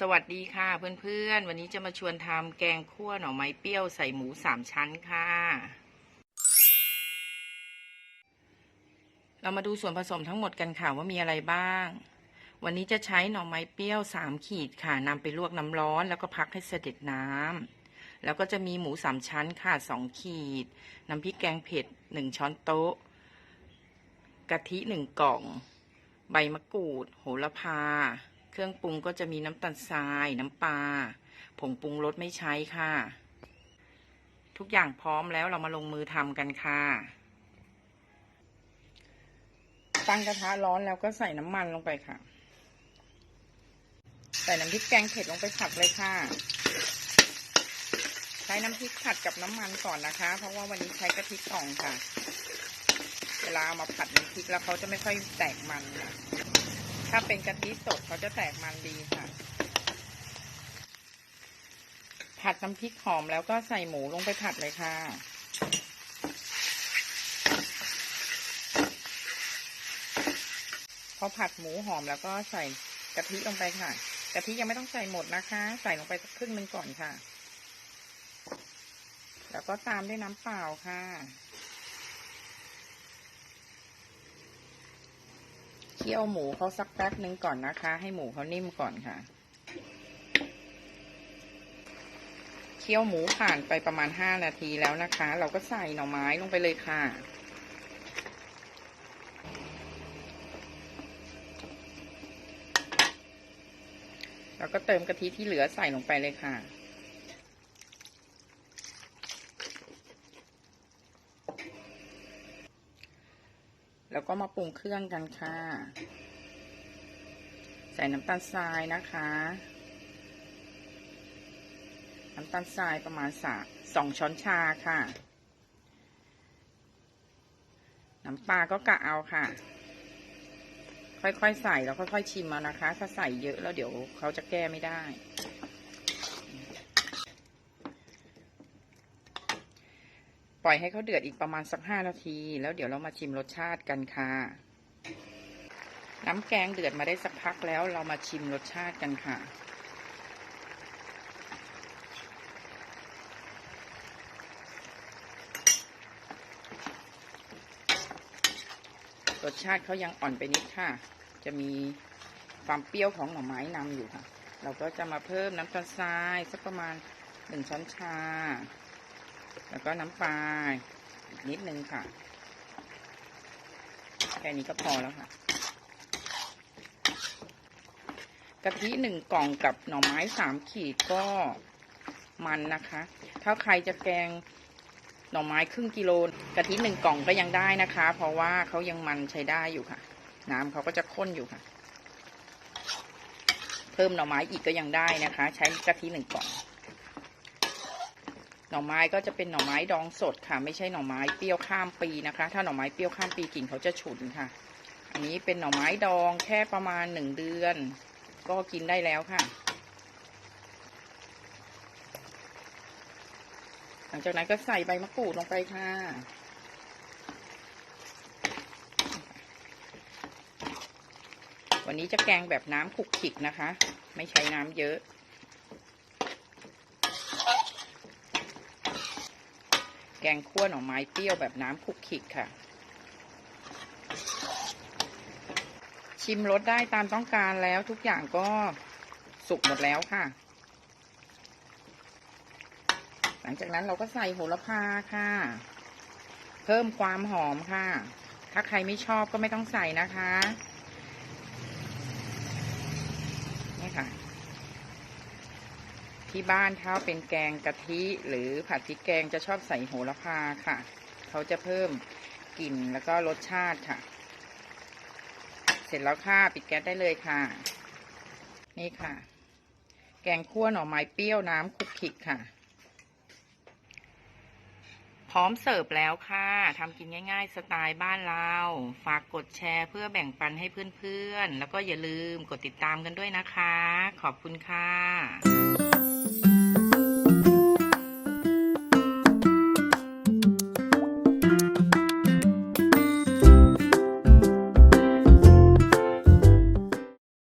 สวัสดีค่ะเพื่อนๆ วันนี้จะมาชวนทำแกงคั่วหน่อไม้เปรี้ยวใส่หมูสามชั้นค่ะ เรามาดูส่วนผสมทั้งหมดกันค่ะว่ามีอะไรบ้าง วันนี้จะใช้หน่อไม้เปรี้ยวสามขีดค่ะนำไปลวกน้ำร้อนแล้วก็พักให้เสด็จน้ำแล้วก็จะมีหมูสามชั้นค่ะสองขีดน้ำพริกแกงเผ็ดหนึ่งช้อนโต๊ะ กะทิหนึ่งกล่อง ใบมะกรูด โหระพา เครื่องปรุงก็จะมีน้ำตาลทราย น้ำปลา ผงปรุงรสไม่ใช้ค่ะ ทุกอย่างพร้อมแล้วเรามาลงมือทำกันค่ะ ตั้งกระทะร้อนแล้วก็ใส่น้ำมันลงไปค่ะ ใส่น้ำพริกแกงเผ็ดลงไปผัดเลยค่ะ ใช้น้ำพริกผัดกับน้ำมันก่อนนะคะ เพราะว่าวันนี้ใช้กะทิกล่องค่ะ เวลาเอามาผัดน้ำพริกแล้วเขาจะไม่ค่อยแตกมันค่ะ ถ้าเป็นกะทิสดเขาจะแตกมันดีค่ะ ผัดน้ำพริกหอมแล้วก็ใส่หมูลงไปผัดเลยค่ะพอผัดหมูหอมแล้วก็ใส่กะทิลงไปค่ะ กะทิยังไม่ต้องใส่หมดนะคะ ใส่ลงไปสักครึ่งหนึ่งก่อนค่ะ แล้วก็ตามด้วยน้ำเปล่าค่ะ เคี่ยวหมูเขาสักแป๊บหนึ่งก่อนนะคะ ให้หมูเขานิ่มก่อนค่ะ เคี่ยวหมูผ่านไปประมาณห้านาทีแล้วนะคะ เราก็ใส่หน่อไม้ลงไปเลยค่ะ แล้วก็เติมกะทิที่เหลือใส่ลงไปเลยค่ะ แล้วก็มาปรุงเครื่องกันค่ะ ใส่น้ำตาลทรายนะคะ น้ำตาลทรายประมาณสาสองช้อนชาค่ะ น้ำปลาก็กะเอาค่ะ ค่อยๆใส่แล้วค่อยๆชิมเอานะคะ ถ้าใส่เยอะแล้วเดี๋ยวเขาจะแก้ไม่ได้ ปล่อยให้เขาเดือดอีกประมาณสักห้านาที แล้วเดี๋ยวเรามาชิมรสชาติกันค่ะ น้ำแกงเดือดมาได้สักพักแล้วเรามาชิมรสชาติกันค่ะ รสชาติเขายังอ่อนไปนิดค่ะ จะมีความเปรี้ยวของหน่อไม้นำอยู่ค่ะ เราก็จะมาเพิ่มน้ำตาลทรายสักประมาณหนึ่งช้อนชา แล้วก็น้ำปลาอีกนิดนึงค่ะ แค่นี้ก็พอแล้วค่ะ กะทิหนึ่งกล่องกับหน่อไม้สามขีดก็มันนะคะ ถ้าใครจะแกงหน่อไม้ครึ่งกิโลกะทิหนึ่งกล่องก็ยังได้นะคะ เพราะว่าเขายังมันใช้ได้อยู่ค่ะ น้ำเขาก็จะข้นอยู่ค่ะ เพิ่มหน่อไม้อีกก็ยังได้นะคะ ใช้กะทิหนึ่งกล่อง หน่อไม้ก็จะเป็นหน่อไม้ดองสดค่ะ ไม่ใช่หน่อไม้เปรี้ยวข้ามปีนะคะ ถ้าหน่อไม้เปรี้ยวข้ามปีกลิ่นเขาจะฉุนค่ะ อันนี้เป็นหน่อไม้ดองแค่ประมาณหนึ่งเดือน ก็กินได้แล้วค่ะ หลังจากนั้นก็ใส่ใบมะกรูดลงไปค่ะวันนี้จะแกงแบบน้ำขุกขิกนะคะ ไม่ใช้น้ำเยอะ แกงคั่วหน่อไม้เปรี้ยวแบบน้ำขลุกขิกค่ะ ชิมรสได้ตามต้องการแล้วทุกอย่างก็สุกหมดแล้วค่ะ หลังจากนั้นเราก็ใส่โหระพาค่ะ เพิ่มความหอมค่ะ ถ้าใครไม่ชอบก็ไม่ต้องใส่นะคะนี่ค่ะ ที่บ้านถ้าเป็นแกงกะทิ หรือผัดพริกแกงจะชอบใส่โหระพาค่ะ เขาจะเพิ่มกลิ่นแล้วก็รสชาติค่ะ เสร็จแล้วค่ะปิดแก๊สได้เลยค่ะ นี่ค่ะ แกงคั่วหน่อไม้เปรี้ยวน้ำคุกคิกค่ะ พร้อมเสิร์ฟแล้วค่ะทำกินง่าย ๆ สไตล์บ้านเรา ฝากกดแชร์เพื่อแบ่งปันให้เพื่อนๆ แล้วก็อย่าลืมกดติดตามกันด้วยนะคะ ขอบคุณค่ะ